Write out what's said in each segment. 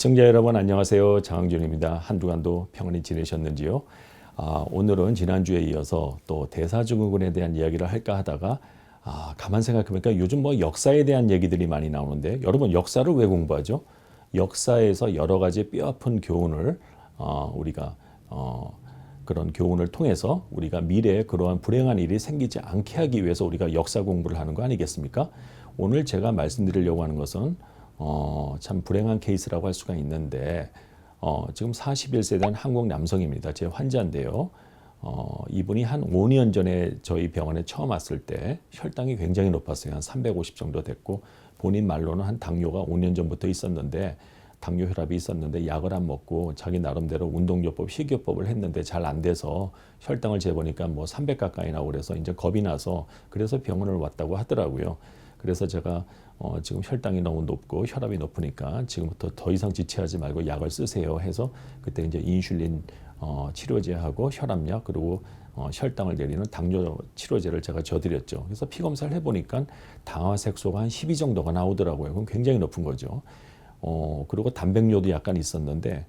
시청자 여러분 안녕하세요. 장항준입니다. 한두간도 평안히 지내셨는지요? 아, 오늘은 지난주에 이어서 또 대사증후군에 대한 이야기를 할까 하다가 아, 가만 생각해보니까 요즘 뭐 역사에 대한 얘기들이 많이 나오는데 여러분 역사를 왜 공부하죠? 역사에서 여러 가지 뼈아픈 교훈을 어, 우리가 어, 그런 교훈을 통해서 우리가 미래에 그러한 불행한 일이 생기지 않게 하기 위해서 우리가 역사 공부를 하는 거 아니겠습니까? 오늘 제가 말씀드리려고 하는 것은 어, 참 불행한 케이스라고 할 수가 있는데 어, 지금 41세 된 한국 남성입니다. 제 환자인데요. 어, 이분이 한 5년 전에 저희 병원에 처음 왔을 때 혈당이 굉장히 높았어요. 한 350 정도 됐고 본인 말로는 한 당뇨가 5년 전부터 있었는데 당뇨 혈압이 있었는데 약을 안 먹고 자기 나름대로 운동요법, 식이요법을 했는데 잘 안 돼서 혈당을 재보니까 뭐 300 가까이 나오고 그래서 이제 겁이 나서 그래서 병원을 왔다고 하더라고요. 그래서 제가 어, 지금 혈당이 너무 높고 혈압이 높으니까 지금부터 더 이상 지체하지 말고 약을 쓰세요 해서 그때 이제 인슐린 어, 치료제하고 혈압약 그리고 어, 혈당을 내리는 당뇨 치료제를 제가 줘드렸죠. 그래서 피 검사를 해보니까 당화색소가 한 12 정도가 나오더라고요. 그럼 굉장히 높은 거죠. 어, 그리고 단백뇨도 약간 있었는데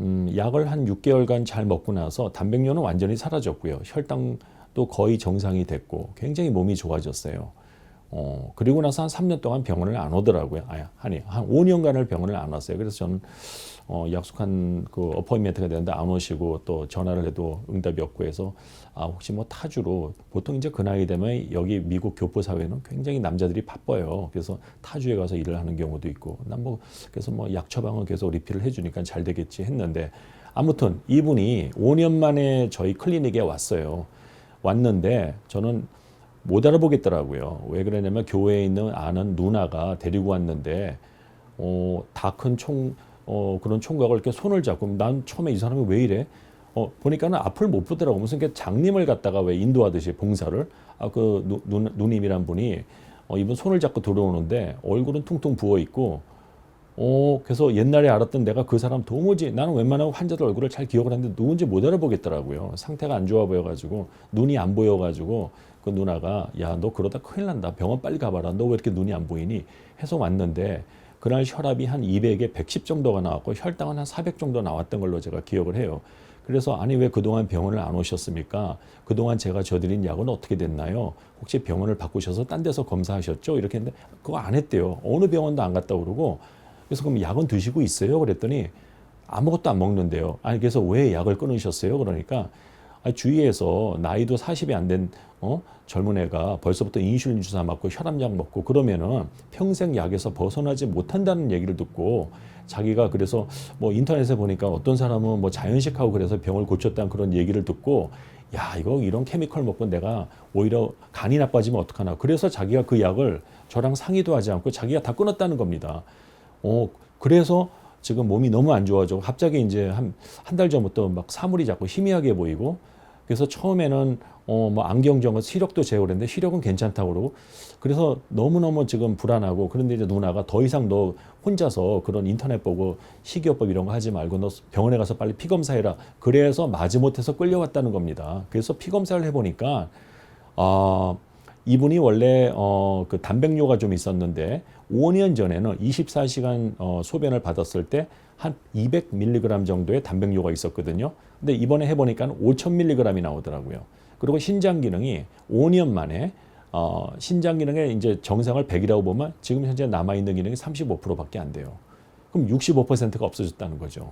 음, 약을 한 6개월간 잘 먹고 나서 단백뇨는 완전히 사라졌고요. 혈당도 거의 정상이 됐고 굉장히 몸이 좋아졌어요. 어, 그리고 나서 한 3년 동안 병원을 안 오더라고요. 아니, 아니, 한 5년간을 병원을 안 왔어요. 그래서 저는 어, 약속한 그 어포인멘트가 되는데 안 오시고 또 전화를 해도 응답이 없고 해서 아, 혹시 뭐 타주로 보통 이제 그 나이 되면 여기 미국 교포 사회는 굉장히 남자들이 바빠요. 그래서 타주에 가서 일을 하는 경우도 있고 난 뭐 그래서 뭐 약 처방을 계속 리필을 해주니까 잘 되겠지 했는데 아무튼 이분이 5년 만에 저희 클리닉에 왔어요. 왔는데 저는 못 알아보겠더라고요. 왜 그러냐면 교회에 있는 아는 누나가 데리고 왔는데 어, 다큰 총, 어, 그런 총각을 이렇게 손을 잡고 난 처음에 이 사람이 왜 이래? 어, 보니까는 앞을 못 보더라고. 무슨 게 장님을 갖다가 왜 인도하듯이 봉사를 아, 그 누, 누, 누님이란 분이 어, 이분 손을 잡고 들어오는데 얼굴은 퉁퉁 부어 있고 어, 그래서 옛날에 알았던 내가 그 사람 도무지 나는 웬만하면 환자들 얼굴을 잘 기억을 하는데 누군지 못 알아보겠더라고요. 상태가 안 좋아 보여가지고 눈이 안 보여가지고 그 누나가 야 너 그러다 큰일 난다 병원 빨리 가봐라 너 왜 이렇게 눈이 안 보이니 해서 왔는데 그날 혈압이 한 200에 110 정도가 나왔고 혈당은 한 400 정도 나왔던 걸로 제가 기억을 해요. 그래서 아니 왜 그동안 병원을 안 오셨습니까? 그동안 제가 줘드린 약은 어떻게 됐나요? 혹시 병원을 바꾸셔서 딴 데서 검사하셨죠? 이렇게 했는데 그거 안 했대요. 어느 병원도 안 갔다 그러고 그래서 그럼 약은 드시고 있어요? 그랬더니 아무것도 안 먹는데요. 아니 그래서 왜 약을 끊으셨어요? 그러니까 아니, 주위에서 나이도 40이 안 된 어? 젊은 애가 벌써부터 인슐린 주사 맞고 혈압약 먹고 그러면은 평생 약에서 벗어나지 못한다는 얘기를 듣고 자기가 그래서 뭐 인터넷에 보니까 어떤 사람은 뭐 자연식하고 그래서 병을 고쳤다는 그런 얘기를 듣고 야 이거 이런 케미컬 먹고 내가 오히려 간이 나빠지면 어떡하나 그래서 자기가 그 약을 저랑 상의도 하지 않고 자기가 다 끊었다는 겁니다. 어 그래서 지금 몸이 너무 안 좋아져 갑자기 이제 한 한 달 전부터 막 사물이 자꾸 희미하게 보이고 그래서 처음에는 어 뭐 안경정은 시력도 재고랬는데 시력은 괜찮다고 그러고 그래서 너무너무 지금 불안하고 그런데 이제 누나가 더 이상 너 혼자서 그런 인터넷 보고 식이요법 이런 거 하지 말고 너 병원에 가서 빨리 피 검사해라. 그래서 마지못해서 끌려왔다는 겁니다. 그래서 피 검사를 해보니까 아 이분이 원래 어 그 단백뇨가 좀 있었는데 5년 전에는 24시간 어 소변을 받았을 때 한 200mg 정도의 단백뇨가 있었거든요. 근데 이번에 해보니까 5,000mg이 나오더라고요. 그리고 신장 기능이 5년 만에 어 신장 기능의 이제 정상을 100이라고 보면 지금 현재 남아 있는 기능이 35%밖에 안 돼요. 그럼 65%가 없어졌다는 거죠.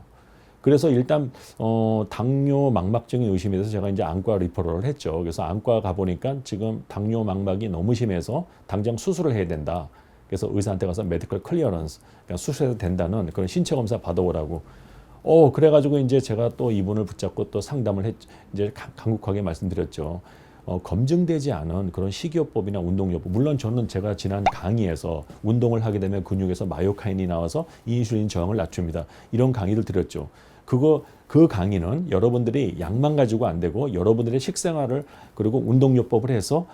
그래서 일단 어 당뇨 망막증이 의심이 돼서 제가 이제 안과 리퍼럴을 했죠. 그래서 안과 가 보니까 지금 당뇨 망막이 너무 심해서 당장 수술을 해야 된다. 그래서 의사한테 가서 메디컬 클리어런스 그러니까 수술해도 된다는 그런 신체 검사 받아오라고. 어 그래가지고 이제 제가 또 이분을 붙잡고 또 상담을 했 이제 강국하게 말씀드렸죠. 어, 검증되지 않은 그런 식이요법이나 운동요법 물론 저는 제가 지난 강의에서 운동을 하게 되면 근육에서 마요카인이 나와서 인슐린 저항을 낮춥니다. 이런 강의를 드렸죠. 그거 그 강의는 여러분들이 약만 가지고 안 되고 여러분들의 식생활을 그리고 운동요법을 해서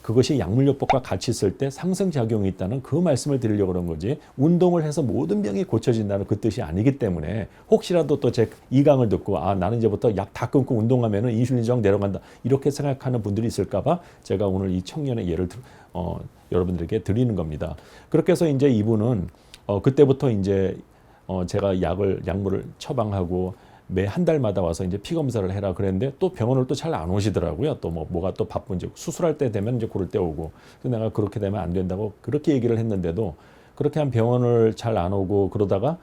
그것이 약물요법과 같이 있을 때 상승작용이 있다는 그 말씀을 드리려고 그런 거지 운동을 해서 모든 병이 고쳐진다는 그 뜻이 아니기 때문에 혹시라도 또 제 이 강을 듣고 아 나는 이제부터 약 다 끊고 운동하면 은 인슐린 저항 내려간다 이렇게 생각하는 분들이 있을까 봐 제가 오늘 이 청년의 예를 들, 어, 여러분들에게 드리는 겁니다. 그렇게 해서 이제 이분은 어, 그때부터 이제 어, 제가 약을 약물을 처방하고 매 한 달마다 와서 이제 피 검사를 해라 그랬는데 또 병원을 또 잘 안 오시더라고요. 또 뭐 뭐가 또 바쁜지 수술할 때 되면 이제 그럴 때 오고. 그래서 내가 그렇게 되면 안 된다고 그렇게 얘기를 했는데도 그렇게 한 병원을 잘 안 오고 그러다가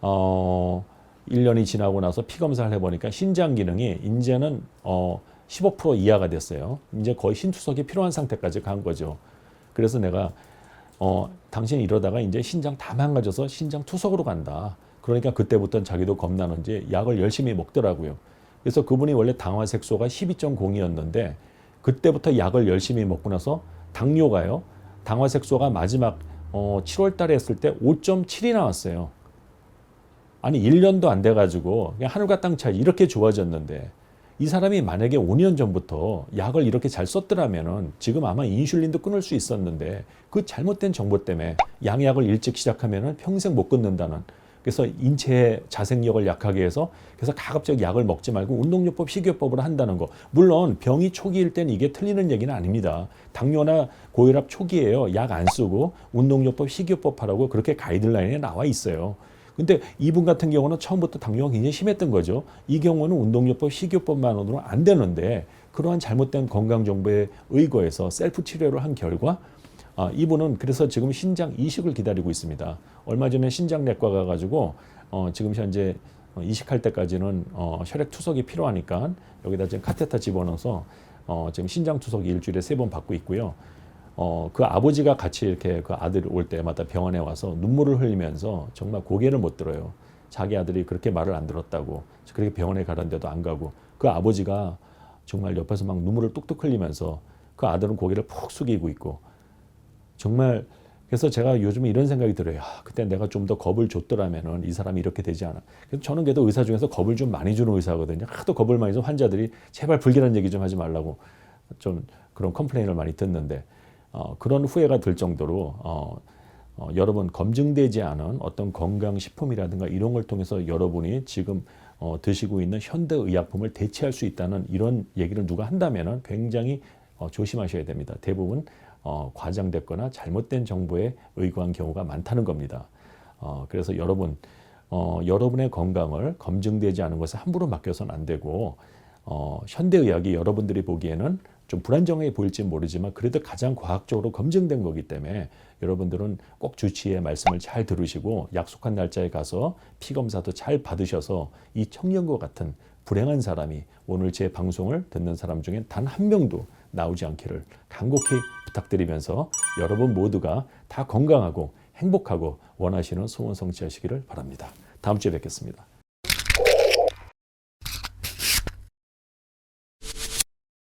어 1년이 지나고 나서 피 검사를 해 보니까 신장 기능이 이제는 어 15% 이하가 됐어요. 이제 거의 신투석이 필요한 상태까지 간 거죠. 그래서 내가 어, 당신이 이러다가 이제 신장 다 망가져서 신장 투석으로 간다. 그러니까 그때부터는 자기도 겁나는지 약을 열심히 먹더라고요. 그래서 그분이 원래 당화 색소가 12.0이었는데 그때부터 약을 열심히 먹고 나서 당뇨가요. 당화 색소가 마지막 어, 7월 달에 했을 때 5.7이 나왔어요. 아니 1년도 안 돼 가지고 그냥 하늘과 땅 차이 이렇게 좋아졌는데 이 사람이 만약에 5년 전부터 약을 이렇게 잘 썼더라면은 지금 아마 인슐린도 끊을 수 있었는데 그 잘못된 정보 때문에 양약을 일찍 시작하면은 평생 못 끊는다는 그래서 인체의 자생력을 약하게 해서 그래서 가급적 약을 먹지 말고 운동요법, 식이요법으로 한다는 거. 물론 병이 초기일 땐 이게 틀리는 얘기는 아닙니다. 당뇨나 고혈압 초기에요. 약 안 쓰고 운동요법, 식이요법 하라고 그렇게 가이드라인에 나와 있어요. 근데 이분 같은 경우는 처음부터 당뇨가 굉장히 심했던 거죠. 이 경우는 운동요법, 식이요법만으로는 안 되는데 그러한 잘못된 건강 정보에 의거해서 셀프 치료를 한 결과 아, 이분은 그래서 지금 신장 이식을 기다리고 있습니다. 얼마 전에 신장내과 가가지고 어, 지금 현재 어, 이식할 때까지는 어, 혈액 투석이 필요하니까 여기다 지금 카테타 집어넣어서 어, 지금 신장 투석 일주일에 세 번 받고 있고요. 어, 그 아버지가 같이 이렇게 그 아들 올 때마다 병원에 와서 눈물을 흘리면서 정말 고개를 못 들어요. 자기 아들이 그렇게 말을 안 들었다고. 그렇게 병원에 가는데도 안 가고. 그 아버지가 정말 옆에서 막 눈물을 뚝뚝 흘리면서 그 아들은 고개를 푹 숙이고 있고. 정말 그래서 제가 요즘 이런 생각이 들어요. 아, 그때 내가 좀 더 겁을 줬더라면은 이 사람이 이렇게 되지 않아. 그래서 저는 그래도 의사 중에서 겁을 좀 많이 주는 의사거든요. 하도 겁을 많이 줘 환자들이 제발 불길한 얘기 좀 하지 말라고 좀 그런 컴플레인을 많이 듣는데 어, 그런 후회가 들 정도로 어, 어, 여러분 검증되지 않은 어떤 건강식품이라든가 이런 걸 통해서 여러분이 지금 어, 드시고 있는 현대 의약품을 대체할 수 있다는 이런 얘기를 누가 한다면은 굉장히 어, 조심하셔야 됩니다. 대부분 어, 과장됐거나 잘못된 정보에 의거한 경우가 많다는 겁니다. 어, 그래서 여러분 어, 여러분의 건강을 검증되지 않은 것에 함부로 맡겨서는 안 되고 어, 현대의학이 여러분들이 보기에는 좀 불안정해 보일지 모르지만 그래도 가장 과학적으로 검증된 거기 때문에 여러분들은 꼭 주치의 말씀을 잘 들으시고 약속한 날짜에 가서 피 검사도 잘 받으셔서 이 청년과 같은 불행한 사람이 오늘 제 방송을 듣는 사람 중에 단 한 명도 나오지 않기를 간곡히 부탁드리면서 여러분 모두가 다 건강하고 행복하고 원하시는 소원 성취하시기를 바랍니다. 다음 주에 뵙겠습니다.